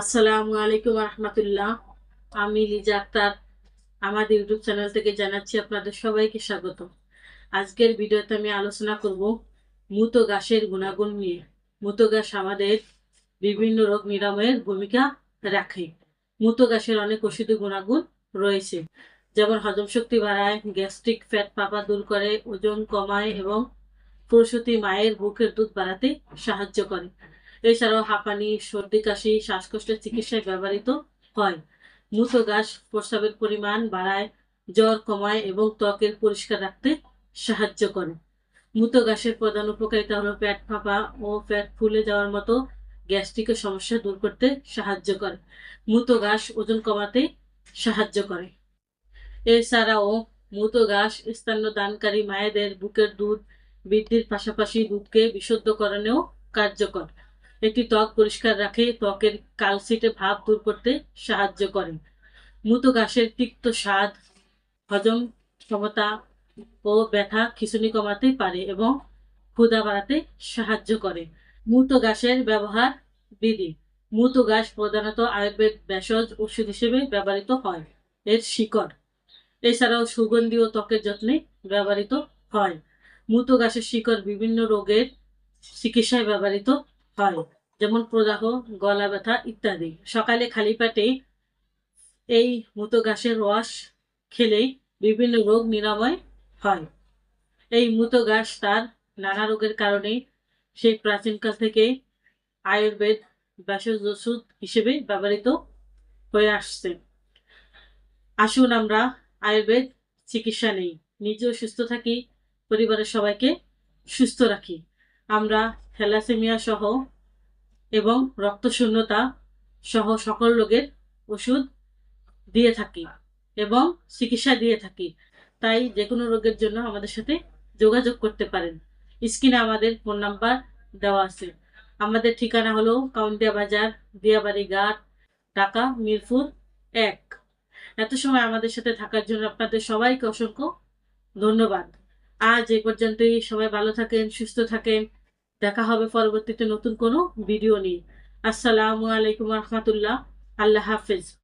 আসসালামু আলাইকুম রহমতুল্লাহ আমি লিজা আক্তার। আমাদের ইউটিউব চ্যানেল থেকে জানাচ্ছি আপনাদের সবাইকে স্বাগত আজকের ভিডিওতে আমি আলোচনা করব মুতো গাছের গুণাগুণ নিয়ে। মুতো গাছ আমাদের বিভিন্ন রোগ নিরাময়ের ভূমিকা রাখে। মুতো গাছের অনেক ওষুধি গুণাগুণ রয়েছে। যেমন হজম শক্তি বাড়ায়, গ্যাস্ট্রিক ফ্যাট পাপা দূর করে, ওজন কমায় এবং প্রসূতি মায়ের বুকের দুধ বাড়াতে সাহায্য করে। এছাড়াও হাঁপানি, সর্দি, কাশি, শ্বাসকষ্টের চিকিৎসায় ব্যবহৃত হয়। মূত্র গাছ প্রস্রাবের পরিমাণ বাড়ায়, জ্বর কমায় এবং ত্বকের পরিষ্কার রাখতে সাহায্য করে। মূত্র ঘাসের প্রধান উপকারিতা হলো পেট ফাঁপা ও পেট ফুলে যাওয়ার মতো গ্যাস্ট্রিকের সমস্যা দূর করতে সাহায্য করে। মূত্র ঘাস ওজন কমাতে সাহায্য করে। এছাড়াও মূত্র ঘাস স্তন্য দানকারী মায়েদের বুকের দুধ বৃদ্ধির পাশাপাশি দুধকে বিশুদ্ধকরণেও কার্যকর। এটি ত্বক পরিষ্কার রাখে ত্বকের কালসিটে ভাব দূর করতে সাহায্য করে। মূতো ঘাসের তিক্ত স্বাদ, হজম ক্ষমতা ও ব্যথা খিঁচুনি কমাতে পারে এবং ক্ষুধা বাড়াতে সাহায্য করে। মূতো ঘাসের ব্যবহার বিধি। মূতো ঘাস প্রধানত আয়ুর্বেদ ভেষজ ওষুধ হিসেবে ব্যবহৃত হয়। এর শিকড়। এছাড়াও সুগন্ধি ও ত্বকের যত্নে ব্যবহৃত হয়। মূতো ঘাসের শিকড় বিভিন্ন রোগের চিকিৎসায় ব্যবহৃত হয়। যেমন প্রদাহ, গলা ব্যথা ইত্যাদি। সকালে খালি পেটে এই মুতো ঘাসের রস খেলেই বিভিন্ন রোগ নিরাময় হয়। এই মুতো ঘাস তার নানা রোগের কারণে সেই প্রাচীনকাল থেকে আয়ুর্বেদ ভেষজ ওষুধ হিসেবে ব্যবহৃত হয়ে আসছে। আসুন আমরা আয়ুর্বেদ চিকিৎসা নেই। নিজেও সুস্থ থাকি, পরিবারের সবাইকে সুস্থ রাখি। আমরা থ্যালাসেমিয়া সহ এবং রক্তশূন্যতা সহ সকল রোগের ওষুধ দিয়ে থাকি এবং চিকিৎসা দিয়ে থাকি। তাই যে কোনো রোগের জন্য আমাদের সাথে যোগাযোগ করতে পারেন। স্ক্রিনে আমাদের ফোন নাম্বার দেওয়া আছে। আমাদের ঠিকানা হলো কাউন্টিয়া বাজার, দিয়াবাড়ি ঘাট, ঢাকা, মিরপুর এক। এত সময় আমাদের সাথে থাকার জন্য আপনাদের সবাইকে অসংখ্য ধন্যবাদ। আজ এই পর্যন্তই। সবাই ভালো থাকেন, সুস্থ থাকেন। দেখা হবে পরবর্তীতে নতুন কোনো ভিডিও নিয়ে। আসসালামু আলাইকুম রহমতুল্লাহ। আল্লাহ হাফিজ।